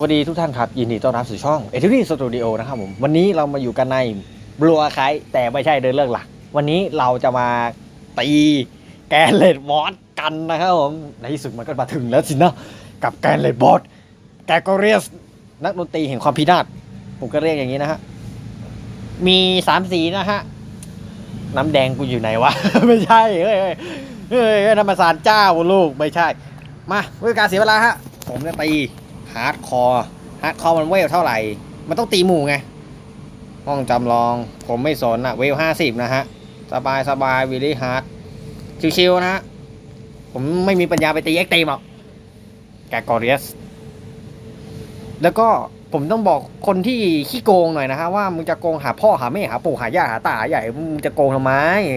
สวัสดีทุกท่านครับยินดีต้อนรับสู่ช่องเอทิวี่สตูดิโอนะครับผมวันนี้เรามาอยู่กันในบลัวไคแต่ไม่ใช่เดินเรื่องหลัก วันนี้เราจะมาตีแกนเลดบอสกันนะครับผมในที่สุดมันก็มาถึงแล้วสินะกับแกนเลดบอสแกโกเรียสนักดนตรีแห่งความพินาศผมก็เรียกอย่างนี้นะฮะมีสามสีนะฮะน้ำแดงกูอยู่ไหนวะ ไม่ใช่เฮ้ยเฮ้ยเฮ้ยธรรมศาสตร์เจ้าลูกไม่ใช่ มาเพื่อการเสียเวลาฮะผมจะตี ฮาร์ดคอร์ฮาร์ดคอร์มันเวลเท่าไหร่ มันต้องตีหมู่ไง ห้องจำลองผมไม่สนอะเวลห้าสิบนะฮะ สบายสบายวิลลี่ฮาร์ดชิวๆนะฮะ ผมไม่มีปัญญาไปตีเอ็กตีมหรอกแกกอริสแล้วก็ผมต้องบอกคนที่ขี้โกงหน่อยนะฮะว่ามึงจะโกงหาพ่อหาแม่หาปู่หาย่าหาตาหาใหญ่มึงจะโกงทำไม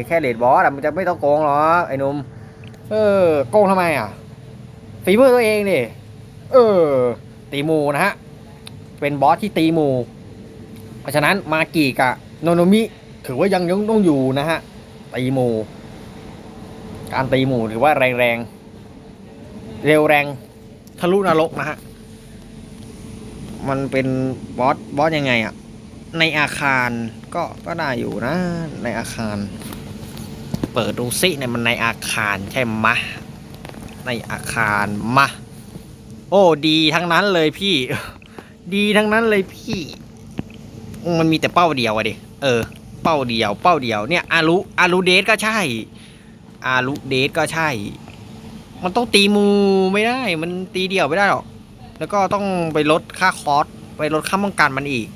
แค่เลดบอสอะมึงจะไม่ต้องโกงหรอไอ้นุ่มเออโกงทำไมอะฝีมือตัวเองดิ เออ ตีหมูนะฮะ เป็นบอสที่ตีหมู เพราะฉะนั้นมากิกับโนโนมิถือว่ายังยังต้องอยู่นะฮะ ตีหมู การตีหมูถือว่าแรงแรงเร็วแรงทะลุนรกนะฮะ มันเป็นบอสบอสยังไงอะในอาคารก็ก็ได้อยู่นะ ในอาคาร เปิดดูซิเนี่ยมันในอาคารใช่ไหมะในอาคารมา โอ้ดีทั้งนั้นเลยพี่ ดีทั้งนั้นเลยพี่ มันมีแต่เป้าเดียวอะดิเออ เป้าเดียว เป้าเดียวเนี่ยอารุอารุเดทก็ใช่อารุเดทก็ใช่ มันต้องตีมูไม่ได้ มันตีเดียวไม่ได้หรอก แล้วก็ต้องไปลดค่าคอสไปลดค่าป้องกันมันอีก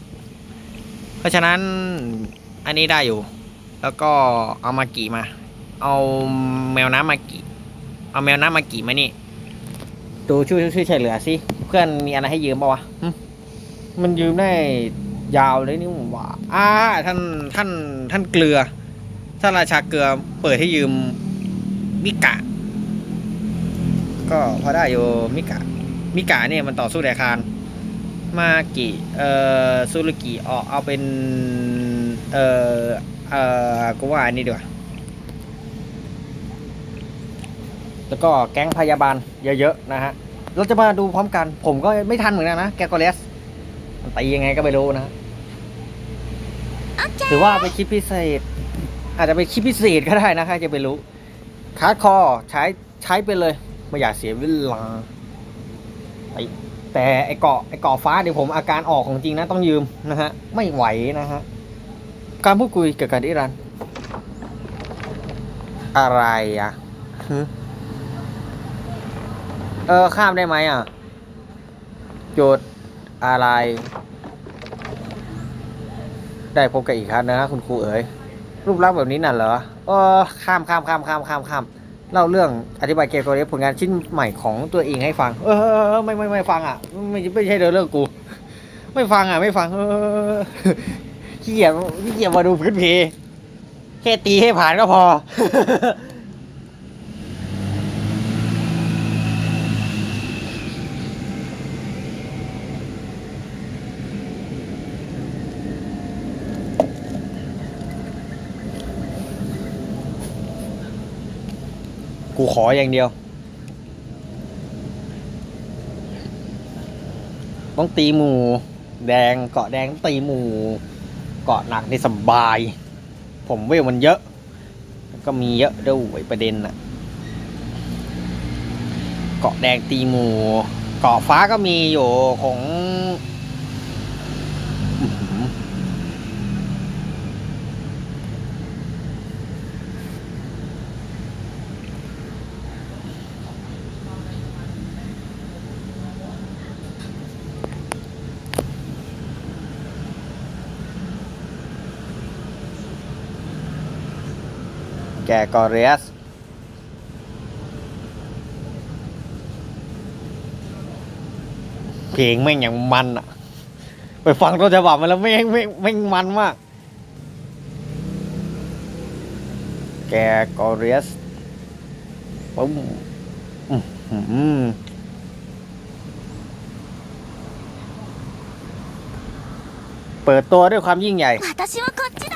เพราะฉะนั้นอันนี้ได้อยู่ แล้วก็เอามากี่มา เอาแมวน้ำมากี่เอาแมวน้ำมากี่มานี่ ดูช่วยช่วยช่วยเหลือสิเพื่อนมีอะไรให้ยืมป่าวะมันยืมได้ยาวเลยนี่ผมว่าอ่าท่านท่านท่านเกลือท่านราชาเกลือเปิดให้ยืมมิกะ ก็พอได้อยู่มิกะมิกะเนี่ยมันต่อสู้ในอาคารมากิเอ่อซูรุกิออกเอาเป็น เอ่อเอ่อกูว่าอันนี้ดีกว่า แล้วก็แก๊งพยาบาลเยอะๆนะฮะ เราจะมาดูพร้อมกัน ผมก็ไม่ทันเหมือนกันนะ แกกอเลสมันตียังไงก็ไม่รู้นะ หรือว่าไปนคลิปพิเศษ อาจจะเป็นคลิปพิเศษก็ได้นะใครจะไปรู้คาร์ดคอร์ใช้ใช้ไปเลย ไม่อยากเสียเวลาไอ้แต่ไอ้เกาะไอ้เกาะฟ้าเดี๋ยวผมอาการออกของจริงนะต้องยืมนะฮะ ไม่ไหวนะฮะ การพูดคุยเกี่ยวกับนิรันดร์อะไรอะฮึ เออข้ามได้ไหมอะ โจทย์อะไร ได้พบกับอีกครั้งนะฮะคุณครูเอ๋ยรูปลักษณ์แบบนี้น่ะเหรอเออข้ามข้ามข้ามข้ามข้ามข้ามเล่าเรื่องอธิบายเกมตัวนี้ผลงานชิ้นใหม่ของตัวเองให้ฟัง เออไม่ไม่ไม่ฟังอะ ไม่ไม่ใช่เรื่องเรื่องกู ไม่ฟังอะ ไม่ฟัง เออขี้เกียจขี้เกียจมาดูพื้นเพแค่ตีให้ผ่านก็พอ ขออย่างเดียว ต้องตีหมู แดงเกาะแดงต้องตีหมู เกาะหนักในสบาย ผมเวลมันเยอะ ก็มีเยอะด้วยประเด็นน่ะเกาะแดงตีหมู เกาะฟ้าก็มีอยู่ของ กอเรียสเพลงแม่งอย่างมันอะไปฟังต้นฉบับมาแล้วแม่งแม่งมันมาก แกกอเรียสปุ๊บเปิดตัวด้วยความยิ่งใหญ่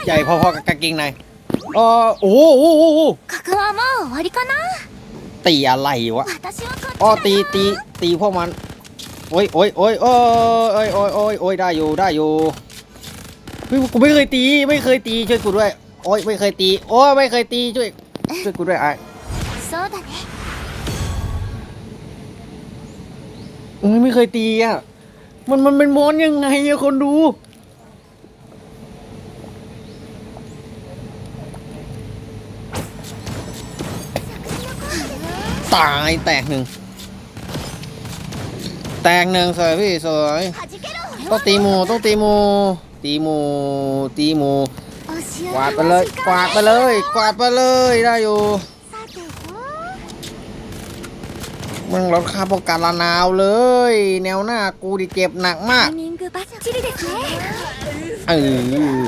ใหญ่พอๆกับกางเกงใน เออโอ้โหโอ้โหโอ้โห ここはもう終わりかな ตีอะไรวะ 私はこっち อ๋อ だ ตี よ ตีตีพวกมัน โอ้ยโอ้ยโอ้ยโอ้ยโอ้ยโอ้ยโอ้ยได้อยู่ได้อยู่เฮ้ยกูไม่เคยตีไม่เคยตีช่วยกูด้วยโอ้ยไม่เคยตีโอ้ยไม่เคยตีช่วยช่วยกูด้วยไอ้ そうだね โอ้ยไม่เคยตีอ่ะมันมันเป็นมอนยังไงอะคนดู ตายแตกหนึ่ง แตกหนึ่งสวยพี่สวยต้องตีหมูต้องตีหมูตีหมูตีหมูกวาดไปเลยกวาดไปเลยกวาดไปเลยได้อยู่มึงลดค่าป้อกันละนาวเลย แนวหน้ากูดิเจ็บหนักมากเออ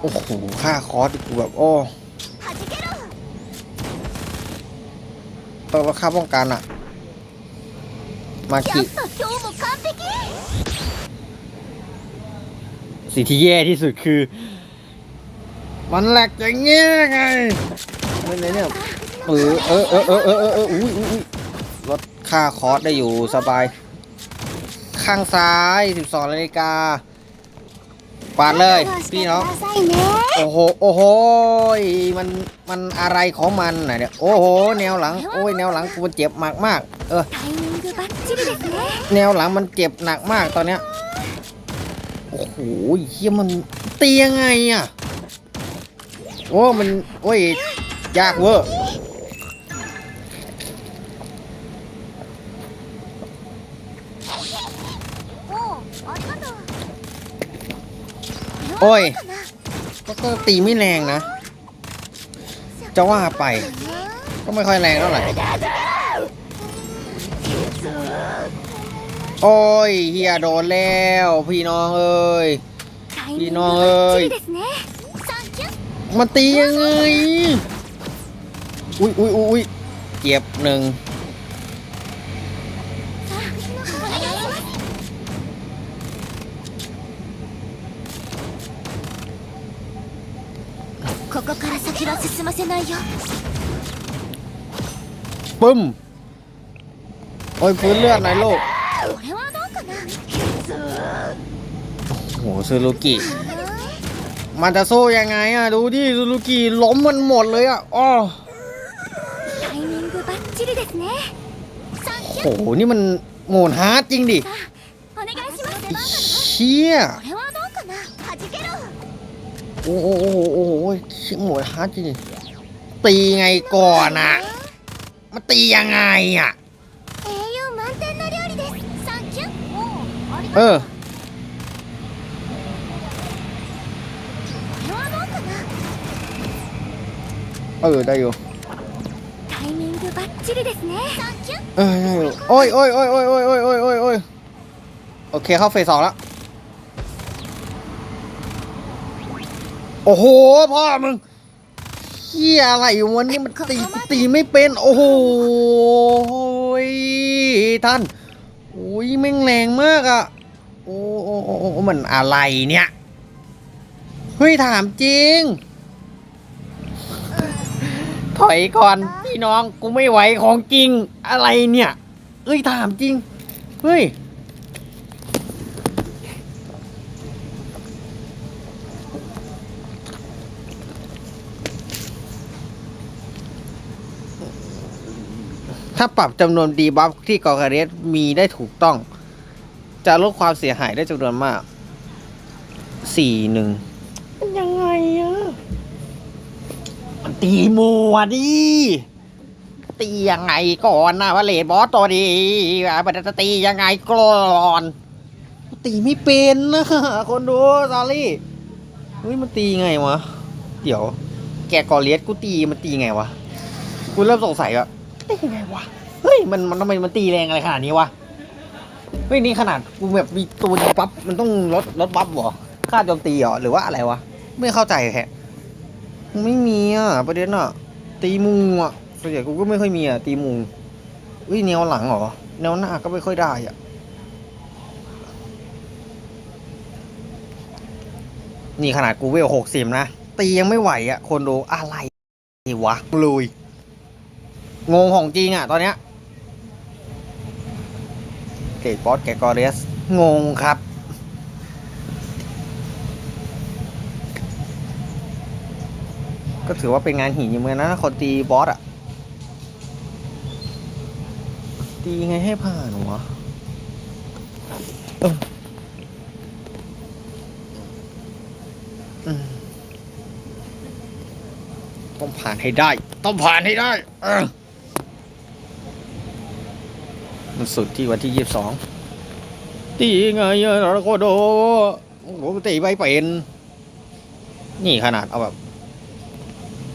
โอ้โหค่าคอสกูแบบโอ้ตัวค่าป้องกันอะมาคิสิ่งที่แย่ที่สุดคือ มันแหลกอย่างเงี้ยไงอะไรเนี่ยเออเออเออเออเออเอออุ้อ้ยลดค่าคอสได้อยู่สบาย ข้างซ้าย 12นาฬิกา ปาดเลยพี่น้องโอ้โหโอ้โหมันมันอะไรของมันน่ะเนี่ยโอ้โหแนวหลังโอ้ยแนวหลังกูเจ็บมากมากเออแนวหลังมันเจ็บหนักมากตอนเนี้ยโอ้โหเฮียมันเตียงไงอะโอ้มันโอ้ยยากเวอร์ โอ้ยก็ตีไม่แรงนะ จะว่าไป ก็ไม่ค่อยแรงเท่าไหร่ โอ้ยเฮียโดนแล้ว พี่น้องเอ้ย พี่น้องเอ้ย มาตียังไง อุ้ยอุ้ยอุ้ยเจ็บหนึ่ง ここから先は進ませないよ ปึ้ม โอ้ยฟื้นเลือดหน่อยลูก これはどうかな โหซูรุกิ มันจะสู้ยังไงอ่ะ ดูดิซูรุกิล้มมันหมดเลยอ่ะอ้อ タイミングバッチリですねサンキュ โห นี่มันโหมดฮาร์ดจริงดิ ーさあお願いします出番だ เชี่ย これはどうかな弾けろ โ โอ้โหโอ้โหชิงหมดฮาร์ดจริงตีไงก่อนอะมาตียังไงอะเออเออได้อยู่เออได้อยู่โอ้ยโอ้ยโอ้ยโอ้ยโอ้ยโอ้ยโอ้ยโอ้ยโอเคเข้าเฟสสองแล้ว โอ้โหพ่อมึงเฮียอะไรวันนี้มันตีกูตีไม่เป็น โอ้โหยท่านโอ้ยแม่งแรงมากอะโอ้โอ้โอ้โอ้มันอะไรเนี่ยเฮ้ยถามจริง ถอยก่อนพี่น้องกูไม่ไหวของจริงอะไรเนี่ยเอ้ยถามจริงเฮ้ย ถ้าปรับจำนวนดีบัฟที่กอการเรสมีได้ถูกต้อง จะลดความเสียหายได้จำนวนมากสี่หนึ่งมันยังไงอะมันตีหมัวดิตียังไงก่อนนะว่าเลดบอสตัวดีมันจะตียังไงก่อนตีไม่เป็นนะคนดูซอรี่เฮ้ยมันตีไงวะ เดี๋ยว แกกอเลียสกูตีมันตีไงวะ กูเริ่มสงสัยว่าตียังไงวะ เฮ้ย มันมันทำไมมันตีแรงอะไรขนาดนี้วะ เฮ้ย นี่ขนาดกูแบบมีตัวดีปั๊บ มันต้องลดลดปั๊บเหรอ ค่าโจมตีเหรอ หรือว่าอะไรวะ ไม่เข้าใจแฮะไม่มีอะประเด็นอะ ตีมูอะส่วนใหญ่กูก็ไม่ค่อยมีอะ ตีมูอุ้ยแนวหลังเหรอ แนวหน้าก็ไม่ค่อยได้อะ นี่ขนาดกูเวลหกสิบนะ ตียังไม่ไหวอะ คนดูอะไรวะลุย งงของจริงอะ ตอนเนี้ยเกตบอสแกกอเรสงงครับ ก็ถือว่าเป็นงานหินอยู่เหมือนกันนะคนตีบอสอะ ตีไงให้ผ่านวะต้องผ่านให้ได้ ต้องผ่านให้ได้ เออ มันสุดที่วันที่ยี่สิบสองตีไงเราก็โดผมตีไปเป็นนี่ขนาดเอาแบบ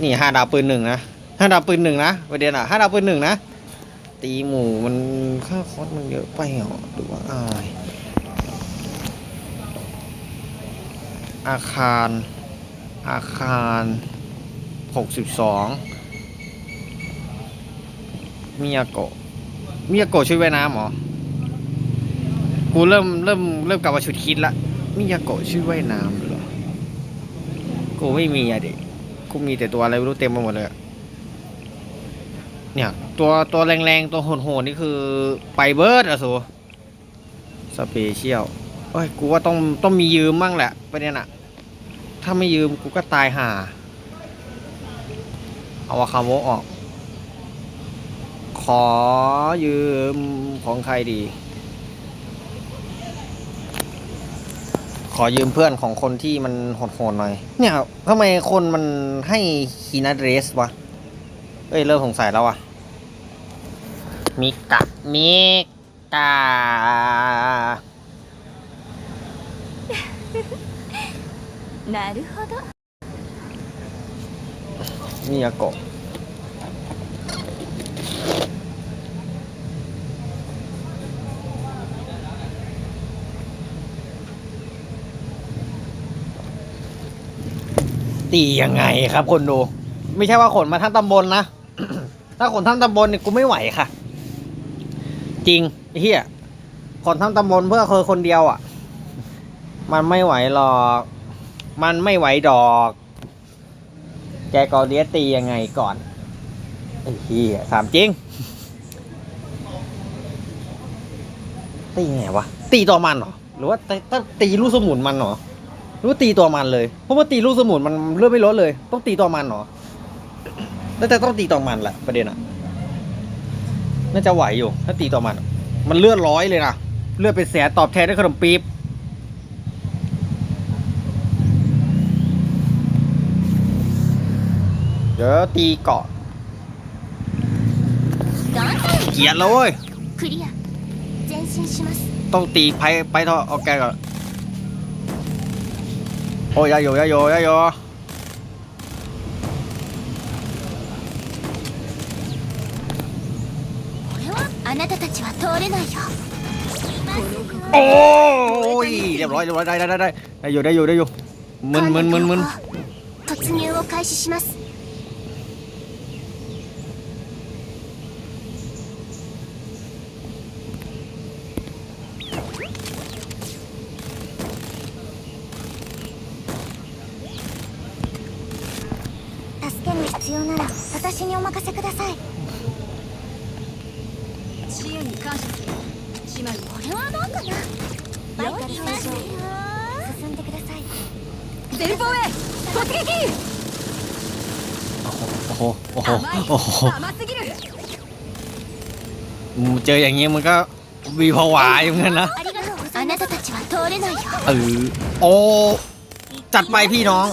นี่ห้าดาวปืนหนึ่งนะห้าดาวปืนหนึ่งนะประเด็นอะห้าดาวปืนหนึ่งนะตีหมูมันค่าคอสมันเยอะไปเหรอหรือว่าอะไรอาคาร อาคารหกสิบสองมิยาโกะ มิยาโกะช่วยว่ายน้ำเหรอ กูเริ่มเริ่มเริ่มกลับมาชุดคิดละ มิยาโกะช่วยว่ายน้ำเหรอ กูไม่มีอะเด็กกูมีแต่ตัวอะไรไม่รู้เต็มไปหมดเลยเนี่ย ตัวตัวแรงๆ ตัวโหดๆนี่คือไปเบิร์ดอะสูสเปเชียลเอ้ย กูว่าต้องต้องมียืมมั่งแหละประเด็นอะถ้าไม่ยืมกูก็ตายห่า เอาวาคาโมะออก ขอยืมของใครดี ขอยืมเพื่อนของคนที่มันโหดๆหน่อย เนี่ยทำไมคนมันให้คีนาเดรสวะ เอ้ย เริ่มสงสัยแล้วอ่ะ มิกะ มิกะ なるほど มิยา ตียังไงครับคนดู ไม่ใช่ว่าขนมาทั้งตำบลนะ ถ้าขนทั้งตำบลเนี่ยกูไม่ไหวค่ะ จริงไอ้เฮียขนทั้งตำบลเพื่อเคยคนเดียวอะ มันไม่ไหวหรอก มันไม่ไหวดอก แกกอเลียตียังไงก่อนไอ้เฮียถามจริง ตีไงวะ ตีตัวมันเหรอ หรือว่าตีต้องตีลูกสมุนมันเหรอ รู้ตีตัวมันเลยเพราะว่าตีลูกสมุนมันเลือนไม่ลดเลย ต้องตีตัวมันเหรอน่าจะต้องตีตัวมันแหละประเด็นอะน่าจะไหวอยู่ ถ้าตีตัวมัน มันเลือดร้อยเลยนะเลือดเป็นแสนตอบแทนด้วยขนมปี๊บเดี๋ยวตีเกาะเกียร์แล้วเว้ยต้องตีไปไปทอโอเคก่อน โอ้ยยาโยยาโยยาโย これはあなたたちは通れないよ โอ้ยเรียบร้อยเรียบร้อยได้ได้ได้ได้ได้อยู่ได้อยู่ได้อยู่มึนมึนมึนมึน 突入を開始します 必要なら私にお任せください支援に感謝する姉妹これはどうかなバイタル最上進んでください前方へ突撃 โอ้โหโอ้โห 甘い โอ้โห 甘すぎる มึงเจออย่างงี้มึงก็มีผวาอยู่เหมือนกันนะ ありがとうございますあなたたちは通れないよ เออโอ้จัดไปพี่น้อง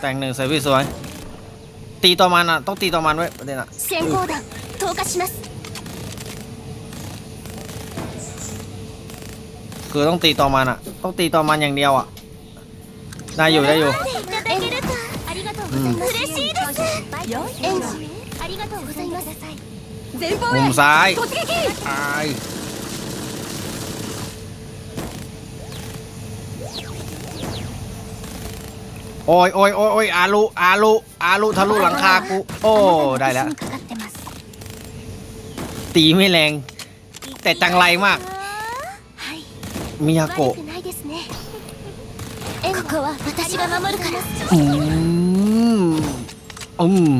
แต่งหนึ่งใส่พี่สวย ตีตัวมันอ่ะ ต้องตีตัวมันไว้ประเด็นอ่ะ 先行弾投下します คือต้องตีตัวมันอ่ะ ต้องตีตัวมันอย่างเดียวอ่ะ ได้อยู่ได้อยู่ いただけるかありがとうございます嬉しいですエンジンありがとうございます前方 มุ へ มซ้าย 突撃 ตาย โอ้ยโอ้ยโอ้ยโอ้ยอาลูอาลูอาลูทะลุหลังคากูโอ้ได้แล้ว ตีไม่แรง แต่จังไรมากมิยาโกะอืมอืม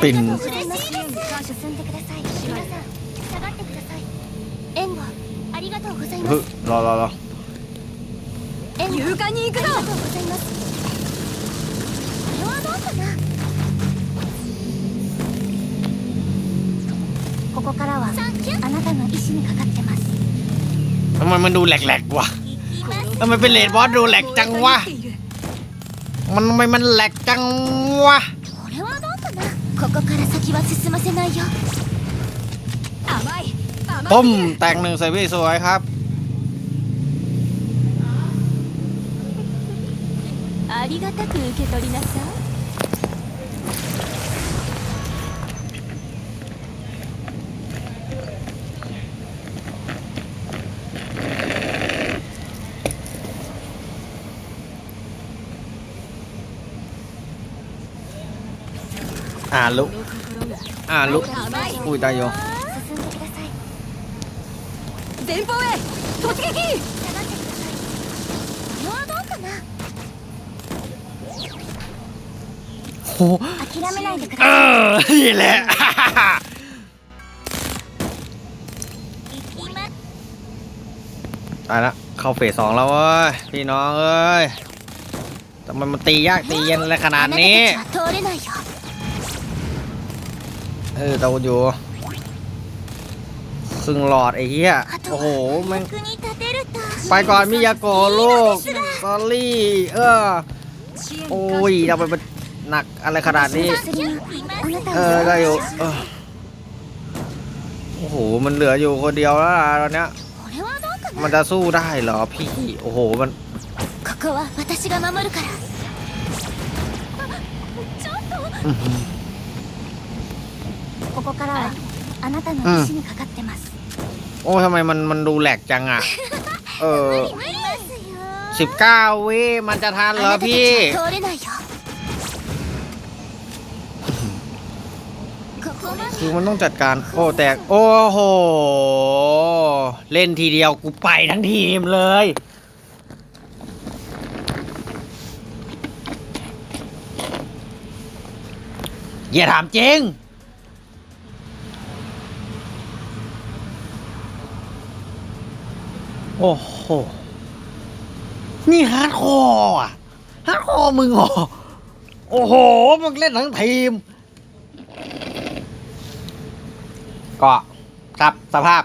เป็น とうございま ฮึ す รอรอรอ 援護勇敢に行くぞありがとうございますこれはどうかなここからはあなたの意志にかかってます ทำไมมันดูแหลกๆวะ 行きます ทำไมเป็นเลดบอสดูแหลกจังวะ ここが見えている มันทำไมมันแหลกจังวะ これはどうかなここから先は進ませないよ甘い甘 ต้ม すぎる แตงหนึ่งใส่พี่สวยครับ ありがたく受け取りなさい อ่านลุ この心が อ่านลุ 甘い อุ้ยตายโย 進んでください 前方へ突撃下がってくださいこれはどうかな โห 諦めないでく เอ ださい อนี่แหละ 行きます ตายละเข้าเฟสสองแล้วเว้ยพี่น้องเอ้ยทำไมมันตียากตีเย็นอะไรขนาดนี้ あなたたちは通れないよ เออเราอยู่ ครึ่งหลอดไอ้เหี้ย あと โอ้โห は แม่ง 役に立てると ไปก่อนมิยาโกะลูกซอรี่ เออ 支援に โอ้ 感 ย 謝 เราไปเป็นหนักอะไรขนาดนี้ 薬にあなた เอ を อได้อยู่เออโอ้โห มันเหลืออยู่คนเดียวแล้วล่ะตอนเนี้ย これはどうか มัน な จะสู้ได้เหรอพี่ โอ้โห มัน ここは私が守るからちょっと อื้อหือ ここからはあなたの意志にかかってます โอ้ทำไมมันมันดูแหลกจังอะ เออสิบเก้าวิมันจะทันเหรอพี่ คือมันต้องจัดการโอ้แตก โอ้โห เล่นทีเดียวกูไปทั้งทีมเลย อย่าถามจริง โอ้โห นี่ฮาร์ดคอร์อะ ฮาร์ดคอร์มึงเหรอ โอ้โห มึงเล่นทั้งทีม ก็ครับสภาพ